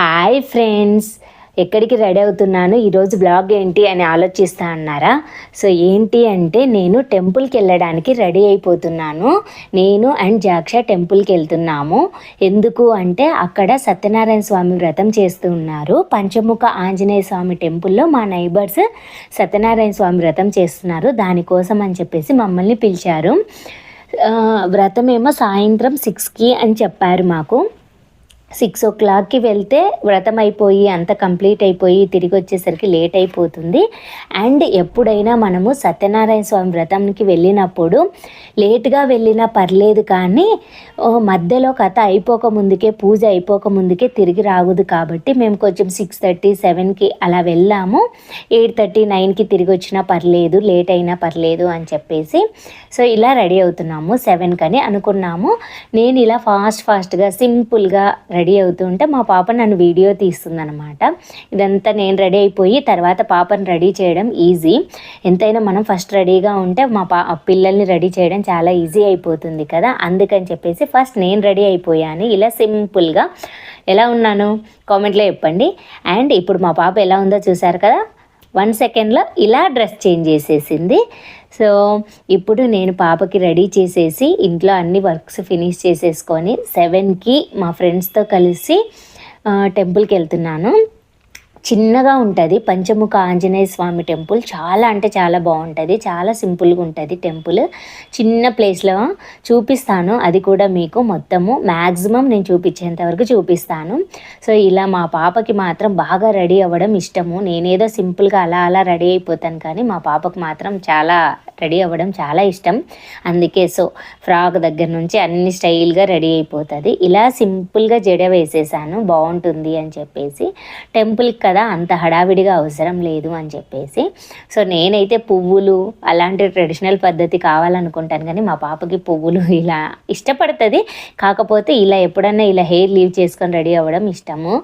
Hi friends ఎక్కడికి ready అవుతున్నాను? ఈరోజు బ్లాగ్ ఏంటి అని ఆలోచిస్తా అన్నారా? సో ఏంటి అంటే నేను టెంపుల్కి వెళ్ళడానికి రెడీ అయిపోతున్నాను. నేను అండ్ జాక్ష టెంపుల్కి వెళ్తున్నాము. ఎందుకు అంటే అక్కడ సత్యనారాయణ స్వామి వ్రతం చేస్తూ ఉన్నారు. పంచముఖ ఆంజనేయ స్వామి టెంపుల్లో మా నైబర్స్ సత్యనారాయణ స్వామి వ్రతం చేస్తున్నారు. దానికోసం అని చెప్పేసి మమ్మల్ని పిలిచారు. వ్రతమేమో వ్రతం ఏమో సాయంత్రం సిక్స్కి అని చెప్పారు మాకు. సిక్స్ ఓ క్లాక్కి వెళ్తే వ్రతం అయిపోయి అంత కంప్లీట్ అయిపోయి తిరిగి వచ్చేసరికి లేట్ అయిపోతుంది. అండ్ ఎప్పుడైనా మనము సత్యనారాయణ స్వామి వ్రతంకి వెళ్ళినప్పుడు లేట్గా వెళ్ళినా పర్లేదు కానీ మధ్యలో కథ అయిపోక ముందుకే పూజ అయిపోక ముందుకే తిరిగి రాకూడదు కాబట్టి మేము కొంచెం సిక్స్ థర్టీ సెవెన్కి అలా వెళ్ళాము. ఎయిట్ థర్టీ నైన్కి తిరిగి వచ్చినా పర్లేదు లేట్ అయినా పర్లేదు అని చెప్పేసి సో ఇలా రెడీ అవుతున్నాము సెవెన్కి అని అనుకున్నాము. నేను ఇలా ఫాస్ట్ ఫాస్ట్గా సింపుల్గా రెడీ అవుతుంటే మా పాప నన్ను వీడియో తీస్తుందనమాట ఇదంతా నేను రెడీ అయిపోయి తర్వాత పాపను రెడీ చేయడం ఈజీ. ఎంతైనా మనం ఫస్ట్ రెడీగా ఉంటే మా పా పిల్లల్ని రెడీ చేయడం చాలా ఈజీ అయిపోతుంది కదా. అందుకని చెప్పేసి ఫస్ట్ నేను రెడీ అయిపోయాను. ఇలా సింపుల్గా. ఎలా ఉన్నాను? కామెంట్లో చెప్పండి. అండ్ ఇప్పుడు మా పాప ఎలా ఉందో చూసారు కదా? వన్ సెకండ్లో ఇలా డ్రెస్ చేంజ్ చేసేసింది. సో ఇప్పుడు నేను పాపకి రెడీ చేసేసి ఇంట్లో అన్ని వర్క్స్ ఫినిష్ చేసేసుకొని సెవెన్కి మా ఫ్రెండ్స్తో కలిసి టెంపుల్కి వెళ్తున్నాను. చిన్నగా ఉంటుంది. పంచముఖ ఆంజనేయ స్వామి టెంపుల్ చాలా అంటే చాలా బాగుంటుంది. చాలా సింపుల్గా ఉంటుంది టెంపుల్. చిన్న ప్లేస్లో చూపిస్తాను. అది కూడా మీకు మొత్తము. మ్యాక్సిమం నేను చూపించేంత వరకు చూపిస్తాను. సో ఇలా మా పాపకి మాత్రం బాగా రెడీ అవ్వడం ఇష్టము. నేనేదో సింపుల్గా అలా అలా రెడీ అయిపోతాను కానీ మా పాపకు మాత్రం చాలా రెడీ అవ్వడం చాలా ఇష్టం. అందుకే సో ఫ్రాక్ దగ్గర నుంచి అన్ని స్టైల్గా రెడీ అయిపోతుంది. ఇలా సింపుల్గా జడ వేసేసాను బాగుంటుంది అని చెప్పేసి. టెంపుల్కి కదా అంత హడావిడిగా అవసరం లేదు అని చెప్పేసి. సో నేనైతే పువ్వులు అలాంటి ట్రెడిషనల్ పద్ధతి కావాలనుకుంటాను కానీ మా పాపకి పువ్వులు ఇలా ఇష్టపడుతుంది. కాకపోతే ఇలా ఎప్పుడన్నా ఇలా హెయిర్ లీవ్ చేసుకొని రెడీ అవ్వడం ఇష్టము.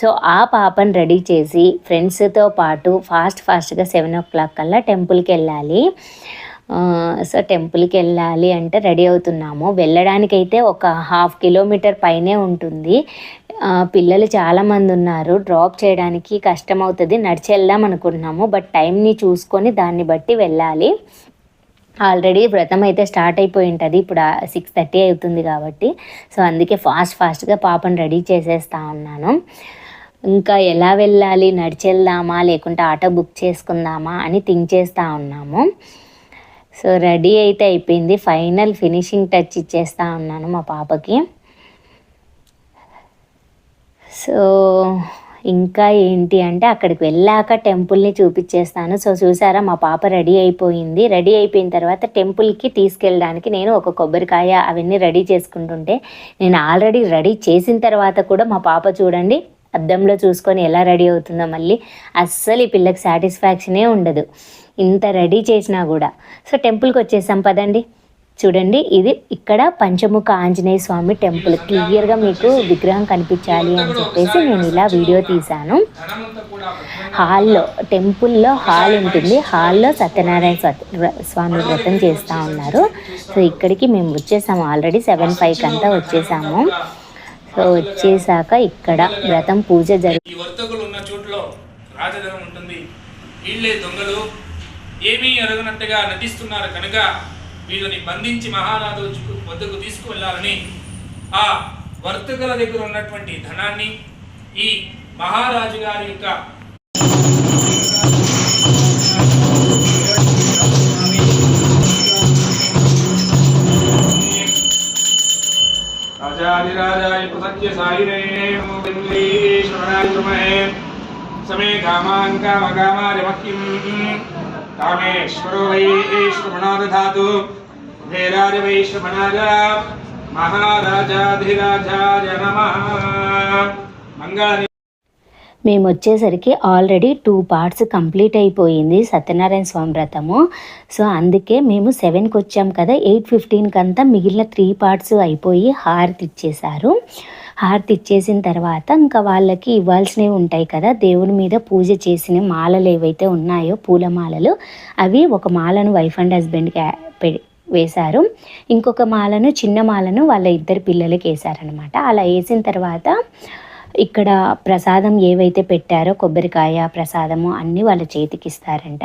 సో ఆ పాపని రెడీ చేసి ఫ్రెండ్స్తో పాటు ఫాస్ట్ ఫాస్ట్గా సెవెన్ ఓ క్లాక్ కల్లా టెంపుల్కి వెళ్ళాలి. సో టెంపుల్కి వెళ్ళాలి అంటే రెడీ అవుతున్నాము. వెళ్ళడానికైతే ఒక హాఫ్ కిలోమీటర్ పైనే ఉంటుంది. పిల్లలు చాలామంది ఉన్నారు. డ్రాప్ చేయడానికి కష్టం అవుతుంది నడిచి వెళ్దాం అనుకుంటున్నాము. బట్ టైంని చూసుకొని దాన్ని బట్టి వెళ్ళాలి. ఆల్రెడీ వ్రతం అయితే స్టార్ట్ అయిపోయి ఉంటుంది. ఇప్పుడు సిక్స్ థర్టీ అవుతుంది కాబట్టి. సో అందుకే ఫాస్ట్ ఫాస్ట్గా పాపను రెడీ చేసేస్తా ఉన్నాను. ఇంకా ఎలా వెళ్ళాలి? నడిచి వెళ్దామా? లేకుంటే ఆటో బుక్ చేసుకుందామా? అని థింక్ చేస్తూ ఉన్నాము. సో రెడీ అయితే అయిపోయింది. ఫైనల్ ఫినిషింగ్ టచ్ ఇచ్చేస్తా ఉన్నాను మా పాపకి. సో ఇంకా ఏంటి అంటే అక్కడికి వెళ్ళాక టెంపుల్ని చూపించేస్తాను సో చూసారా మా పాప రెడీ అయిపోయింది. రెడీ అయిపోయిన తర్వాత టెంపుల్కి తీసుకెళ్ళడానికి నేను ఒక కొబ్బరికాయ అవన్నీ రెడీ చేసుకుంటుంటే నేను ఆల్రెడీ రెడీ చేసిన తర్వాత కూడా మా పాప చూడండి అద్దంలో చూసుకొని ఎలా రెడీ అవుతుందో మళ్ళీ అస్సలు ఈ పిల్లకి సాటిస్ఫాక్షనే ఉండదు. ఇంత రెడీ చేసినా కూడా. సో టెంపుల్కి వచ్చేసాం పదండి. చూడండి ఇది ఇక్కడ పంచముఖ ఆంజనేయ స్వామి టెంపుల్. క్లియర్గా మీకు విగ్రహం కనిపించాలి అని చెప్పేసి నేను ఇలా వీడియో తీశాను. హాల్లో టెంపుల్లో హాల్ ఉంటుంది. హాల్లో సత్యనారాయణ స్వామి వ్రతం చేస్తూ ఉన్నారు. సో ఇక్కడికి మేము వచ్చేసాము. ఆల్రెడీ సెవెన్ ఫైవ్కి అంతా వచ్చేసాము. సో వచ్చేసాక ఇక్కడ వ్రతం పూజ జరుగుతుంది ఈ వర్తకులు ఉన్న చోట్లో రాజధనం ఉంటుంది. వీళ్ళే దొంగలు. ఏమీ ఎరగనట్టుగా నటిస్తున్నారు కనుక వీళ్ళని బంధించి మహారాజు వద్దకు తీసుకువెళ్ళాలని ఆ వర్తకుల దగ్గర ఉన్నటువంటి ధనాన్ని ఈ మహారాజు గారి యొక్క राजाधिराजाय प्रसत्य सायिने श्रवणाय विमहे समे कामान् कामकामार्यमह्यम् कामेश्वरो वै श्रवणा दधातु धैरार्य वै श्रवणाय महाराजाधिराजाय नमः। मङ्गल మేము వచ్చేసరికి ఆల్రెడీ టూ పార్ట్స్ కంప్లీట్ అయిపోయింది సత్యనారాయణ స్వామి వ్రతము. సో అందుకే మేము సెవెన్కి వచ్చాం కదా ఎయిట్ ఫిఫ్టీన్కి అంతా మిగిలిన త్రీ పార్ట్స్ అయిపోయి హారతి ఇచ్చేశారు. హారతి ఇచ్చేసిన తర్వాత ఇంకా వాళ్ళకి ఇవ్వాల్సినవి ఉంటాయి కదా దేవుని మీద పూజ చేసిన మాలలు ఏవైతే ఉన్నాయో పూలమాలలు అవి ఒక మాలను వైఫ్ అండ్ హస్బెండ్కి పె- వేశారు. ఇంకొక మాలను చిన్న మాలను వాళ్ళ ఇద్దరు పిల్లలకి వేశారనమాట అలా వేసిన తర్వాత ఇక్కడ ప్రసాదం ఏవైతే పెట్టారో కొబ్బరికాయ ప్రసాదము అన్నీ వాళ్ళ చేతికి ఇస్తారంట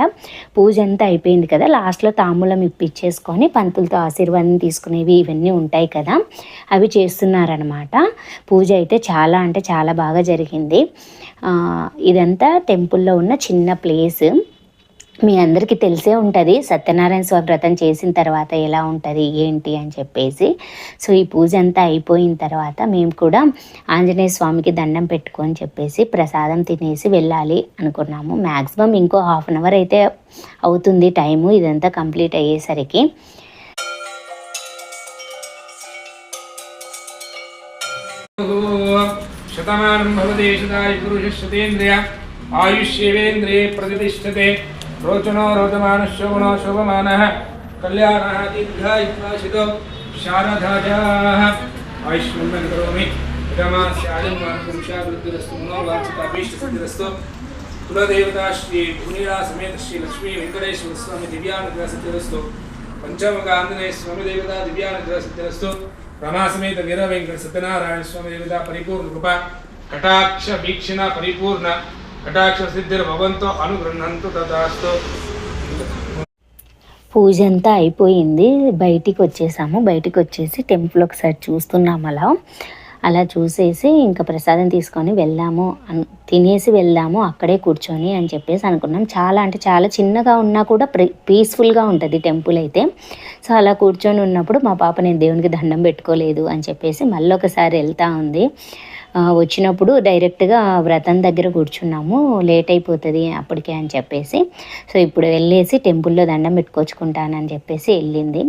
పూజ అంతా అయిపోయింది కదా లాస్ట్లో తాంబూలం ఇప్పించేసుకొని పంతులతో ఆశీర్వాదం తీసుకునేవి ఇవన్నీ ఉంటాయి కదా అవి చేస్తున్నారనమాట పూజ అయితే చాలా అంటే చాలా బాగా జరిగింది. ఇదంతా టెంపుల్లో ఉన్న చిన్న ప్లేస్. మీ అందరికీ తెలిసే ఉంటుంది. సత్యనారాయణ స్వామి వ్రతం చేసిన తర్వాత ఎలా ఉంటుంది ఏంటి అని చెప్పేసి. సో ఈ పూజ అంతా అయిపోయిన తర్వాత మేము కూడా ఆంజనేయ స్వామికి దండం పెట్టుకొని చెప్పేసి ప్రసాదం తినేసి వెళ్ళాలి అనుకున్నాము. మ్యాక్సిమం ఇంకో హాఫ్ అన్ అవర్ అయితే అవుతుంది టైము. ఇదంతా కంప్లీట్ అయ్యేసరికి. శతమానం భవతి పురుష శతేంద్రియ ఆయుష్యేవేంద్రియే ప్రతిష్టతే. रोचनो रोचमानश्च गुणो शोभमानः कल्याणः दीर्घायुष्माशितो शारदाजाः आयुष्मन्नं करोमि रमास्यायं पुरुषावृद्धिरस्तु मनोवाचिकाभीष्टसिद्धिरस्तु कुलदेवता श्री भूनिरा समेत श्री लक्ष्मी वेंकटेश्वर स्वामी दिव्यानुग्रह सिद्धिरस्तु। पंचमुखांजनेय स्वामी देवता दिव्यानुग्रह सिद्धिरस्तु। रमा समेत वीर वेंकट सत्यनारायण स्वामी देवता परिपूर्ण कृपा। कटाक्ष, वीक्षण परिपूर्ण। కటాక్ష అనుగృహంతు తదాస్తు పూజ అంతా అయిపోయింది. బయటికి వచ్చేసాము. బయటికి వచ్చేసి టెంపుల్ ఒకసారి చూస్తున్నాము అలా. అలా చూసేసి ఇంకా ప్రసాదం తీసుకొని వెళ్ళాము. తినేసి వెళ్ళాము. అక్కడే కూర్చొని అని చెప్పేసి అనుకున్నాం. చాలా అంటే చాలా చిన్నగా ఉన్నా కూడా పీస్ఫుల్గా ఉంటుంది టెంపుల్ అయితే. సో అలా కూర్చొని ఉన్నప్పుడు మా పాప నేను దేవునికి దండం పెట్టుకోలేదు అని చెప్పేసి మళ్ళీ ఒకసారి వెళ్తా ఉంది. వచ్చినప్పుడు డైరెక్ట్గా వ్రతం దగ్గర కూర్చున్నాము. లేట్ అయిపోతుంది అప్పటికే అని చెప్పేసి. సో ఇప్పుడు వెళ్ళేసి టెంపుల్లో దండం పెట్టుకొచ్చుకుంటానని చెప్పేసి వెళ్ళింది.